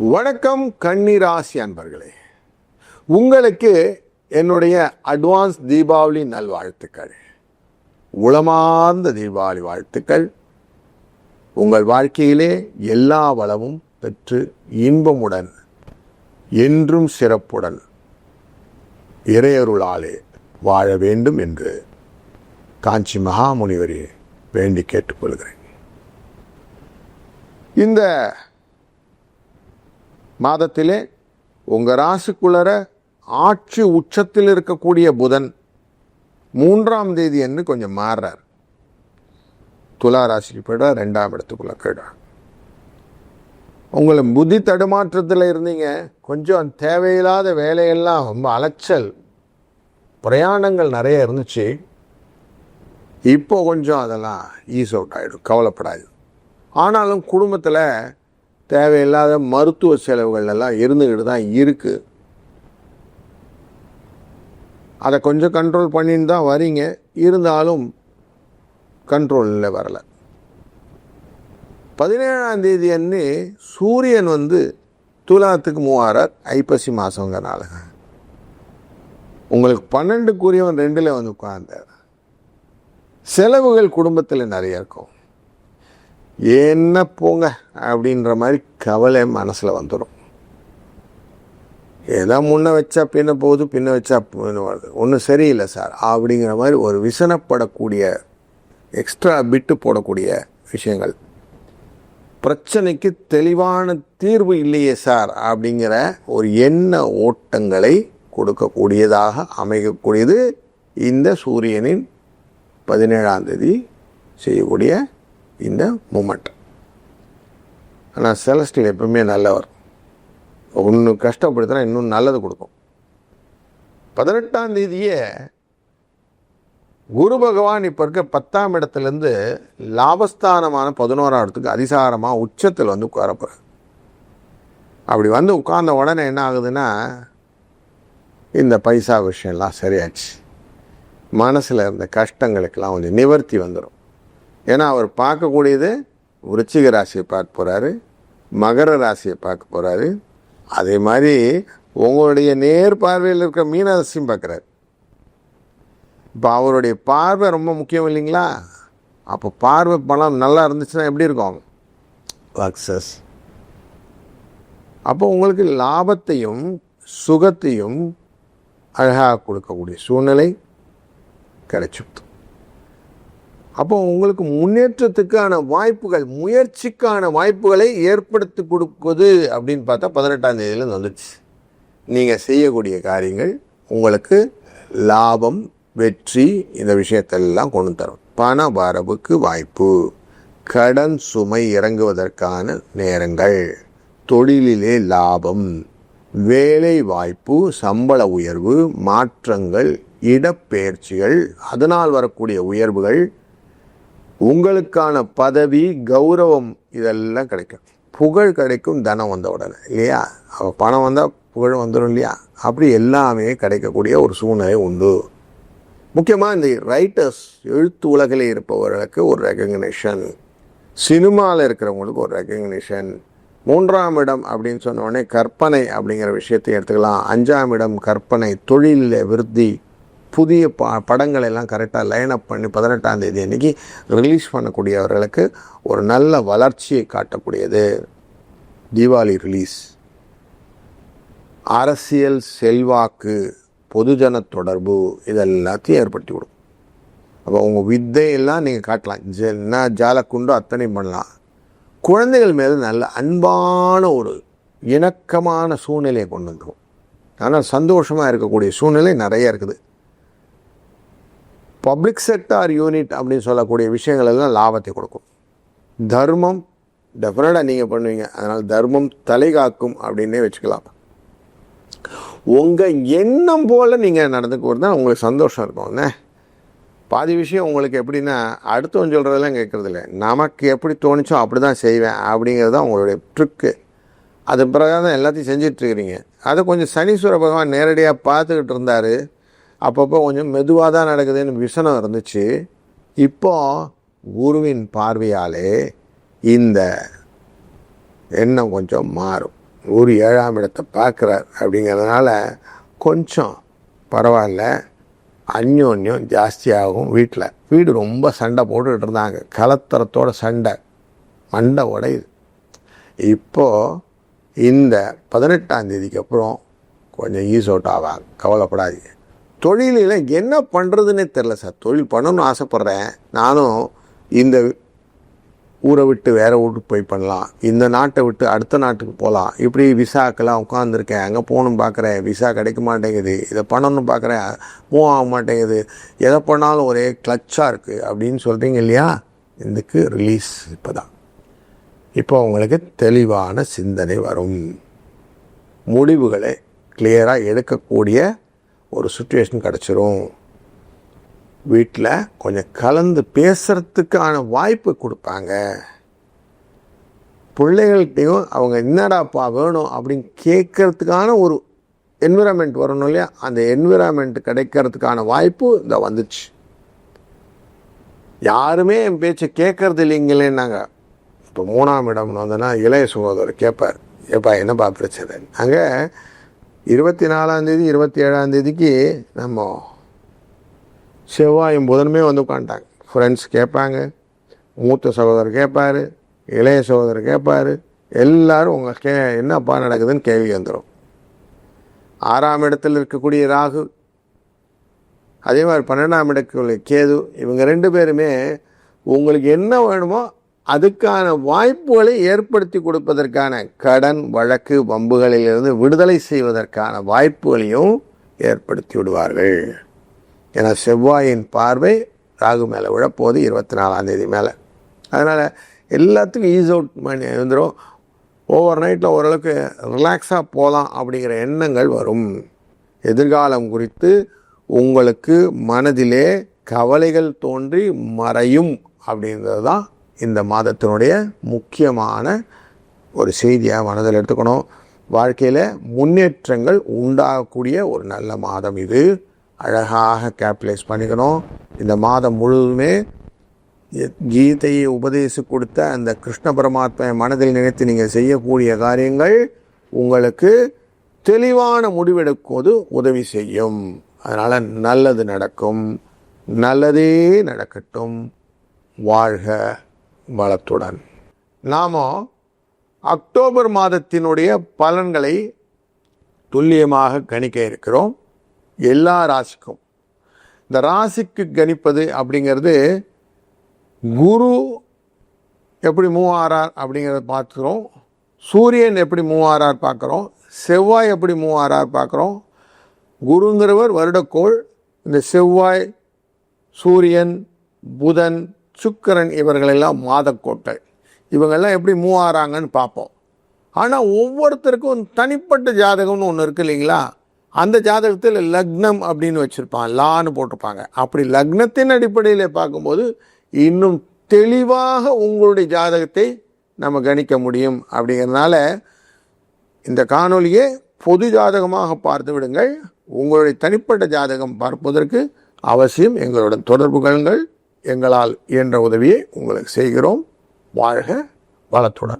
வணக்கம் கன்னிராசி அன்பர்களே. உங்களுக்கு என்னுடைய அட்வான்ஸ் தீபாவளி நல்வாழ்த்துக்கள். உளமார்ந்த தீபாவளி வாழ்த்துக்கள். உங்கள் வாழ்க்கையிலே எல்லா வளமும் பெற்று இன்பமுடன் என்றும் சிறப்புடன் இறையருளாலே வாழ வேண்டும் என்று காஞ்சி மகாமுனிவரே வேண்டி கேட்டுக்கொள்கிறேன். இந்த மாதத்திலே உங்கள் ராசிக்குள்ளர ஆட்சி உச்சத்தில் இருக்கக்கூடிய புதன் மூன்றாம் தேதி என்று கொஞ்சம் மாறுறார். துலா ராசிக்கு போய்டா ரெண்டாம் இடத்துக்குள்ள போய்டா உங்களை புத்தி தடுமாற்றத்தில் இருந்தீங்க. கொஞ்சம் தேவையில்லாத வேலையெல்லாம் ரொம்ப அலைச்சல். பிரயாணங்கள் நிறைய இருந்துச்சு. இப்போ கொஞ்சம் அதெல்லாம் ஈஸ் அவுட் ஆகிடும் கவலைப்படாது ஆனாலும் குடும்பத்தில் தேவையில்லாத மருத்துவ செலவுகள் எல்லாம் இருந்துக்கிட்டு தான் இருக்குது அதை கொஞ்சம் கண்ட்ரோல் பண்ணின்னு தான் வரீங்க. இருந்தாலும் கண்ட்ரோலில் வரலை. பதினேழாம் தேதி அன்று சூரியன் வந்து துலாத்துக்கு மூவாரார் ஐப்பசி மாதங்கிறனால உங்களுக்கு பன்னெண்டுக்குரியவன் ரெண்டில் வந்து உட்கார்ந்தார். செலவுகள் குடும்பத்தில் நிறைய இருக்கும். என்ன போங்க அப்படின்ற மாதிரி கவலை மனசில் வந்துடும் ஏதோ முன்ன வச்சா பின்ன போகுது பின்ன வச்சா வருது. ஒன்றும் சரியில்லை சார். அப்படிங்கிற மாதிரி ஒரு விசனப்படக்கூடிய எக்ஸ்ட்ரா பிட்டு போடக்கூடிய விஷயங்கள். பிரச்சனைக்கு தெளிவான தீர்வு இல்லையே சார் அப்படிங்கிற ஒரு எண்ண ஓட்டங்களை கொடுக்கக்கூடியதாக அமைக்கக்கூடியது இந்த சூரியனின் பதினேழாம் தேதி செய்யக்கூடிய இந்த மூமெண்ட் ஆனால் செலஸ்டியல் எப்பவுமே நல்லவர். ஒன்று கஷ்டப்படுத்தினா இன்னும் நல்லது கொடுக்கும். பதினெட்டாம் தேதியே குரு பகவான் இப்போ இருக்க பத்தாம் இடத்துலேருந்து லாபஸ்தானமான பதினோராம் இடத்துக்கு அதிசாரமாக உச்சத்தில் வந்து உட்காரப்போகிறார் அப்படி வந்து உட்கார்ந்த உடனே என்ன ஆகுதுன்னா இந்த பைசா விஷயம்லாம் சரியாச்சு. மனசில் இருந்த கஷ்டங்களுக்கெல்லாம் கொஞ்சம் நிவர்த்தி வந்துடும் ஏன்னா அவர் பார்க்கக்கூடியது விருச்சிக ராசியை பார்க்க போகிறாரு மகர ராசியை பார்க்க போகிறாரு அதே மாதிரி உங்களுடைய நேர் பார்வையில் இருக்க மீனராசியும் பார்க்குறாரு. இப்போ அவருடைய பார்வை ரொம்ப முக்கியம் இல்லைங்களா? அப்போ பார்வை பணம் நல்லா இருந்துச்சுன்னா எப்படி இருக்கும்? சக்ஸஸ் அப்போ உங்களுக்கு லாபத்தையும் சுகத்தையும் அழகாக கொடுக்கக்கூடிய சூழ்நிலை கிடைச்சிடும் அப்போ உங்களுக்கு முன்னேற்றத்துக்கான வாய்ப்புகள் முயற்சிக்கான வாய்ப்புகளை ஏற்படுத்தி கொடுக்குது அப்படின்னு பார்த்தா பதினெட்டாம் தேதியிலேருந்து வந்துடுச்சு. நீங்கள் செய்யக்கூடிய காரியங்கள் உங்களுக்கு லாபம் வெற்றி இந்த விஷயத்தெல்லாம் கொண்டு தரும். பண வரவுக்கு வாய்ப்பு. கடன் சுமை இறங்குவதற்கான நேரங்கள். தொழிலிலே லாபம். வேலை வாய்ப்பு சம்பள உயர்வு மாற்றங்கள் இடப்பெயர்ச்சிகள் அதனால் வரக்கூடிய உயர்வுகள் உங்களுக்கான பதவி கௌரவம் இதெல்லாம் கிடைக்கும். புகழ் கிடைக்கும் தனம் வந்த உடனே இல்லையா? பணம் வந்தால் புகழ் வந்துடும் இல்லையா? அப்படி எல்லாமே கிடைக்கக்கூடிய ஒரு சூழ்நிலை உண்டு. முக்கியமாக இந்த ரைட்டர்ஸ் எழுத்து உலகில் இருப்பவர்களுக்கு ஒரு ரெகக்னேஷன் சினிமாவில் இருக்கிறவங்களுக்கு ஒரு ரெகக்னேஷன் மூன்றாம் இடம் அப்படின்னு சொன்ன உடனே கற்பனை அப்படிங்கிற விஷயத்தை எடுத்துக்கலாம். அஞ்சாம் இடம் கற்பனை தொழிலில் விருத்தி. புதிய ப படங்களெல்லாம் கரெக்டாக லைன் அப் பண்ணி பதினெட்டாம் தேதி அன்றைக்கி ரிலீஸ் பண்ணக்கூடியவர்களுக்கு ஒரு நல்ல வளர்ச்சியை காட்டக்கூடியது. தீபாவளி ரிலீஸ் அரசியல் செல்வாக்கு பொதுஜன தொடர்பு இதெல்லாத்தையும் ஏற்படுத்தி கொடுக்கும் அப்போ உங்கள் வித்தையெல்லாம் நீங்கள் காட்டலாம். ஜ என்ன ஜாலக்குண்டோ அத்தனையும் பண்ணலாம். குழந்தைகள் மேலே நல்ல அன்பான ஒரு இணக்கமான சூழ்நிலையை கொண்டு வந்துடும் ஆனால் சந்தோஷமாக இருக்கக்கூடிய சூழ்நிலை நிறைய இருக்குது. பப்ளிக் செக்டார் யூனிட் அப்படின்னு சொல்லக்கூடிய விஷயங்கள் எல்லாம் லாபத்தை கொடுக்கும். தர்மம் டெஃபினட்டாக நீங்கள் பண்ணுவீங்க. அதனால் தர்மம் தலை காக்கும் அப்படின்னே வச்சுக்கலாம். உங்கள் எண்ணம் போல் நீங்கள் நடந்துக்கிறது தான் உங்களுக்கு சந்தோஷம் இருக்கும். என்ன? பாதி விஷயம் உங்களுக்கு எப்படின்னா அடுத்தவன் சொல்கிறதெல்லாம் கேட்குறதில்ல. நமக்கு எப்படி தோணுச்சோ அப்படி தான் செய்வேன் அப்படிங்கிறது தான் உங்களுடைய ட்ரிக்கு அது பிரகாரம் எல்லாத்தையும் செஞ்சிட்ருக்கிறீங்க அதை கொஞ்சம் சனீஸ்வர பகவான் நேரடியாக பார்த்துக்கிட்டு இருந்தார். அப்பப்போ கொஞ்சம் மெதுவாக தான் நடக்குதுன்னு விசனம் இருந்துச்சு. இப்போ குருவின் பார்வையாலே இந்த எண்ணம் கொஞ்சம் மாறும். ஒரு ஏழாம் இடத்தை பார்க்குறார் அப்படிங்கிறதுனால கொஞ்சம் பரவாயில்ல. அந்யோன்யம் ஜாஸ்தியாகும் வீட்டில் வீடு ரொம்ப சண்டை போட்டுக்கிட்டு இருந்தாங்க. கலத்தரத்தோட சண்டை. மண்டை உடையுது. இப்போது இந்த பதினெட்டாம் தேதிக்கு அப்புறம் கொஞ்சம் ஈஸ் அவுட் ஆவாங்க. கவலைப்படாதீங்க. தொழிலில் என்ன பண்ணுறதுன்னே தெரில சார். தொழில் பண்ணணும்னு ஆசைப்பட்றேன். நானும் இந்த ஊரை விட்டு வேறு ஊருக்கு போய் பண்ணலாம். இந்த நாட்டை விட்டு அடுத்த நாட்டுக்கு போகலாம் இப்படி விசாக்கெல்லாம் உட்காந்துருக்கேன் அங்கே போகணும் பார்க்குறேன் விசா கிடைக்க மாட்டேங்குது. இதை பண்ணணும்னு பார்க்குறேன் மூவ் ஆக மாட்டேங்குது. எதை பண்ணாலும் ஒரே கிளச்சாக இருக்குது அப்படின்னு சொல்கிறீங்க இல்லையா? இதுக்கு ரிலீஸ் இப்போ தான் இப்போ உங்களுக்கு தெளிவான சிந்தனை வரும். முடிவுகளை கிளியராக எடுக்கக்கூடிய ஒரு சுச்சுவேஷன் கிடச்சிரும். வீட்டில் கொஞ்சம் கலந்து பேசுகிறதுக்கான வாய்ப்பு கொடுப்பாங்க. பிள்ளைகள்கிட்டையும் அவங்க என்னடாப்பா வேணும்? அப்படின்னு கேட்கறதுக்கான ஒரு என்விரான்மெண்ட் வரணும் இல்லையா? அந்த என்விரான்மெண்ட் கிடைக்கிறதுக்கான வாய்ப்பு இந்த வந்துச்சு. யாருமே என் பேச்சை கேட்கறது இல்லைங்களேன்னாங்க. இப்போ மூணாம் இடம்னு வந்தோன்னா இளைய சகோதரர் கேட்பார். ஏப்பா என்னப்பா பிரச்சனை? அங்கே இருபத்தி நாலாந்தேதி இருபத்தி ஏழாந்தேதிக்கு நம்ம செவ்வாயும் புதனுமே வந்து உட்காந்துட்டாங்க ஃப்ரெண்ட்ஸ் கேட்பாங்க மூத்த சகோதரர் கேட்பார் இளைய சகோதரர் கேட்பார் எல்லாரும் உங்கள் கே என்னப்பா நடக்குதுன்னு கேள்வி வந்துடும் ஆறாம் இடத்தில் இருக்கக்கூடிய ராகு அதே மாதிரி பன்னெண்டாம் இடத்துல கேது இவங்க ரெண்டு பேருமே உங்களுக்கு என்ன வேணுமோ அதுக்கான வாய்ப்புகளை ஏற்படுத்தி கொடுப்பதற்கான கடன் வழக்கு வம்புகளிலிருந்து விடுதலை செய்வதற்கான வாய்ப்புகளையும் ஏற்படுத்தி விடுவார்கள். ஏன்னா செவ்வாயின் பார்வை ராகு மேலே விழப்போகுது இருபத்தி நாலாம் தேதி மேலே. அதனால் எல்லாத்துக்கும் ஈஸ் அவுட் பண்ணி வந்துடும் ஓவர் நைட்டில் ஓரளவுக்கு ரிலாக்ஸாக போகலாம் அப்படிங்கிற எண்ணங்கள் வரும். எதிர்காலம் குறித்து உங்களுக்கு மனதிலே கவலைகள் தோன்றி மறையும் அப்படின்றது தான் இந்த மாதத்தினுடைய முக்கியமான ஒரு செய்தியாக மனதில் எடுத்துக்கணும். வாழ்க்கையில் முன்னேற்றங்கள் உண்டாகக்கூடிய ஒரு நல்ல மாதம் இது. அழகாக கேபிட்டலைஸ் பண்ணிக்கணும். இந்த மாதம் முழுவதுமே கீதையை உபதேசி கொடுத்த அந்த கிருஷ்ண பரமாத்மா மனதில் நினைத்து நீங்கள் செய்யக்கூடிய காரியங்கள் உங்களுக்கு தெளிவான முடிவெடுக்குவது உதவி செய்யும். அதனால் நல்லது நடக்கும். நல்லதே நடக்கட்டும். வாழ்க. வளத்துடன். நாம் அக்டோபர் மாதத்தினுடைய பலன்களை துல்லியமாக கணிக்க இருக்கிறோம். எல்லா ராசிக்கும். இந்த ராசிக்கு கணிப்பது அப்படிங்கிறது குரு எப்படி மூவ் ஆறார் அப்படிங்கிறத பார்க்குறோம். சூரியன் எப்படி மூவ் ஆறார் பார்க்குறோம். செவ்வாய் எப்படி மூவ் ஆறார் பார்க்குறோம். குருங்கிறவர் வருடக்கோள். இந்த செவ்வாய் சூரியன் புதன் சுக்கரன் இவர்களெல்லாம் மாதக்கோட்டை இவங்கெல்லாம் எப்படி மூவ் ஆகிறாங்கன்னு பார்ப்போம். ஆனால் ஒவ்வொருத்தருக்கும் தனிப்பட்ட ஜாதகம்னு ஒன்று இருக்கு இல்லைங்களா? அந்த ஜாதகத்தில் லக்னம் அப்படின்னு வச்சுருப்பான் லான்னு போட்டிருப்பாங்க. அப்படி லக்னத்தின் அடிப்படையில் பார்க்கும்போது இன்னும் தெளிவாக உங்களுடைய ஜாதகத்தை நம்ம கணிக்க முடியும் அப்படிங்கிறதுனால இந்த காணொலியை பொது ஜாதகமாக பார்த்து விடுங்கள். உங்களுடைய தனிப்பட்ட ஜாதகம் பார்ப்பதற்கு அவசியம். எங்களுடன் தொடர்பு கொள்ளுங்கள். எங்களால் இயன்ற உதவியை உங்களுக்கு செய்கிறோம். வாழ்க வளத்துடன்.